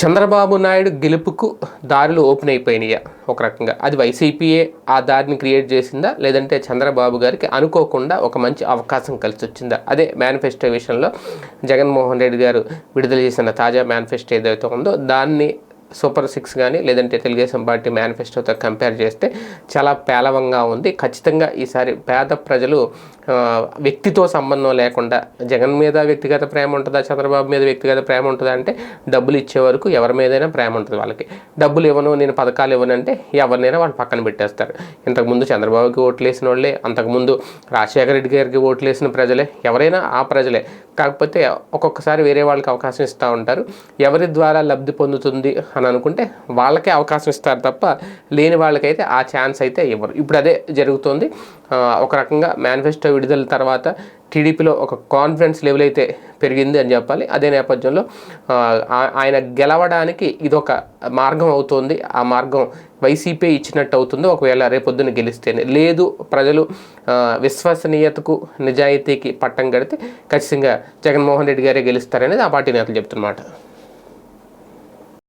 చంద్రబాబు నాయుడు గెలుపుకు దారులు ఓపెన్ అయిపోయినాయా ఒక రకంగా. అది వైసీపీయే ఆ దారిని క్రియేట్ చేసిందా? లేదంటే చంద్రబాబు గారికి అనుకోకుండా ఒక మంచి అవకాశం కలిసి వచ్చిందా అదే మేనిఫెస్టో విషయంలో జగన్మోహన్ రెడ్డి గారు విడుదల చేసిన తాజా మేనిఫెస్టో ఏదైతే ఉందో దాన్ని సూపర్ సిక్స్ కానీ లేదంటే తెలుగుదేశం పార్టీ మేనిఫెస్టోతో కంపేర్ చేస్తే చాలా పేలవంగా ఉంది. ఖచ్చితంగా ఈసారి పేద ప్రజలు వ్యక్తితో సంబంధం లేకుండా జగన్ మీద వ్యక్తిగత ప్రేమ ఉంటుందా చంద్రబాబు మీద వ్యక్తిగత ప్రేమ ఉంటుందా అంటే డబ్బులు ఇచ్చే వరకు ఎవరి మీదైనా ప్రేమ ఉంటుంది వాళ్ళకి. డబ్బులు ఇవ్వను నేను పథకాలు ఇవ్వను అంటే ఎవరినైనా వాళ్ళు పక్కన పెట్టేస్తారు. ఇంతకుముందు చంద్రబాబుకి ఓట్లు వేసిన వాళ్ళే అంతకుముందు రాజశేఖర రెడ్డి గారికి ఓట్లు వేసిన ప్రజలే ఎవరైనా ఆ ప్రజలే. కాకపోతే ఒక్కొక్కసారి వేరే వాళ్ళకి అవకాశం ఇస్తూ ఉంటారు. ఎవరి ద్వారా లబ్ధి పొందుతుంది అని అనుకుంటే వాళ్ళకే అవకాశం ఇస్తారు తప్ప లేని వాళ్ళకైతే ఆ ఛాన్స్ అయితే ఇవ్వరు. ఇప్పుడు అదే జరుగుతుంది. ఒక రకంగా మేనిఫెస్టో విడుదల తర్వాత టీడీపీలో ఒక కాన్ఫిడెన్స్ లెవెల్ అయితే పెరిగింది అని చెప్పాలి. అదే నేపథ్యంలో ఆ, ఆయన గెలవడానికి ఇదొక మార్గం అవుతుంది. ఆ మార్గం వైసీపీ ఇచ్చినట్టు అవుతుంది. ఒకవేళ రేపొద్దున గెలిస్తేనే. లేదు ప్రజలు విశ్వసనీయతకు నిజాయితీకి పట్టం కడితే ఖచ్చితంగా జగన్మోహన్ రెడ్డి గారే గెలుస్తారనేది ఆ పార్టీ నేతలు చెప్తున్నమాట.